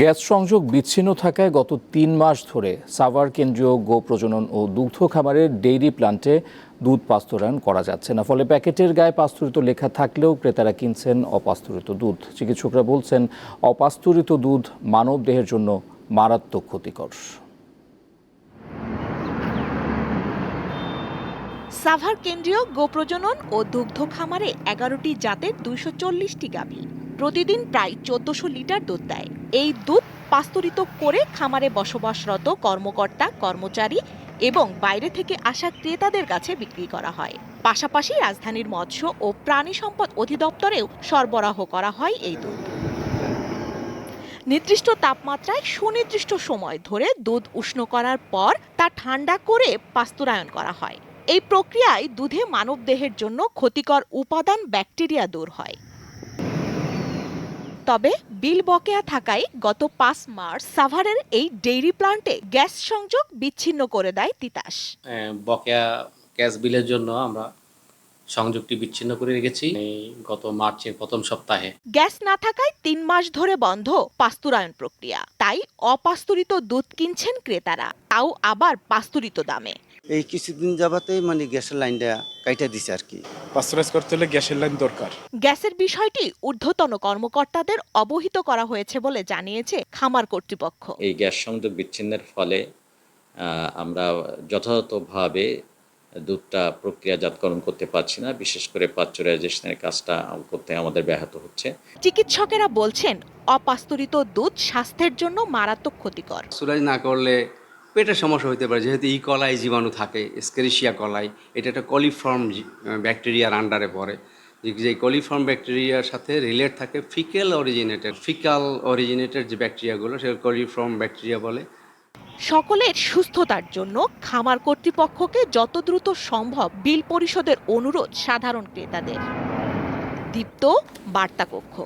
Gas সংযোগ বিচ্ছিন্ন থাকায় গত তিন মাস ধরে সাভার কেন্দ্রীয় গো প্রজনন ও দুগ্ধ খামারের ডেইরি প্লান্টে দুধ পাস্তুরায়ন করা যাচ্ছে না। ফলে প্যাকেটের গায়ে পাস্তুরিত লেখা থাকলেও ক্রেতারা কিনছেন অপাস্তুরিত দুধ। চিকিৎসকরা বলছেন অপাস্তুরিত দুধ মানব দেহের জন্য মারাত্মক ক্ষতিকর। সাভার কেন্দ্রীয় গোপ্রজনন ও দুগ্ধ খামারে এগারোটি জাতের দুইশো চল্লিশটি গাভী। প্রতিদিন প্রায় চোদ্দশো লিটার দুধ দেয়। এই দুধ পাস্তুরিত করে খামারে বসবাসরত কর্মকর্তা, কর্মচারী এবং বাইরে থেকে আসা ক্রেতাদের কাছে বিক্রি করা হয়। পাশাপাশি রাজধানীর মৎস্য ও প্রাণী সম্পদ অধিদপ্তরেও সরবরাহ করা হয় এই দুধ। নির্দিষ্ট তাপমাত্রায় সুনির্দিষ্ট সময় ধরে দুধ উষ্ণ করার পর তা ঠান্ডা করে পাস্তুরায়ন করা হয়। এই প্রক্রিয়ায় দুধে মানবদেহের জন্য ক্ষতিকর উপাদান ব্যাকটেরিয়া দূর হয়। তবে বিল বকেয়া থাকায় গত পাঁচ মার্চ সাভারের এই ডেইরি প্লান্টে গ্যাস সংযোগ বিচ্ছিন্ন করে দেয় তিতাস। বকেয়া গ্যাস বিলের জন্য আমরা সংযোগটি বিচ্ছিন্ন করে রেখেছি। গত মার্চের প্রথম সপ্তাহে। গ্যাস না থাকায় তিন মাস ধরে বন্ধ পাস্তুরায়ন প্রক্রিয়া। তাই অপাস্তুরিত দুধ কিনছেন ক্রেতারা তাও আবার পাস্তুরিত দামে। এই কিছুদিন যাবাতেই মানে গ্যাসের লাইনটা কাইটা দিছে আর কি। পাস্তুরাইজ করতে হলে গ্যাসের লাইন দরকার। গ্যাসের বিষয়টি ঊর্ধ্বতন কর্মকর্তাদের অবহিত করা হয়েছে বলে জানিয়েছে খামার কর্তৃপক্ষ। এই গ্যাস সংযোগ বিচ্ছিন্নের ফলে আমরা যথাযথভাবে দুধটা প্রক্রিয়াজাতকরণ করতে পারছি না বিশেষ করে পাশ্চারাইজেশনের কাজটা করতে আমাদের ব্যাহত হচ্ছে। চিকিৎসকেরা বলছেন অপাস্তুরিত দুধ স্বাস্থ্যের জন্য মারাত্মক ক্ষতিকর। সুরাজ না করলে পেটের সমস্যা হতে পারে, যেহেতু ই কলাই জীবাণু থাকে স্কেরিশিয়া কলাই এটা একটা কলিফর্ম ব্যাকটেরিয়ার আন্ডারে পড়ে। যে- কলিফর্ম ব্যাকটেরিয়ার সাথে রিলেট থাকে ফিকেল অরিজিনেটেড ফিকাল অরিজিনেটেড যে ব্যাকটেরিয়াগুলো সেগুলো কলিফর্ম ব্যাকটেরিয়া বলে। সকলের সুস্থতার জন্য খামার কর্তৃপক্ষকে যত দ্রুত সম্ভব বিল পরিশোধের অনুরোধ সাধারণ ক্রেতাদের। দীপ্ত বার্তা কক্ষ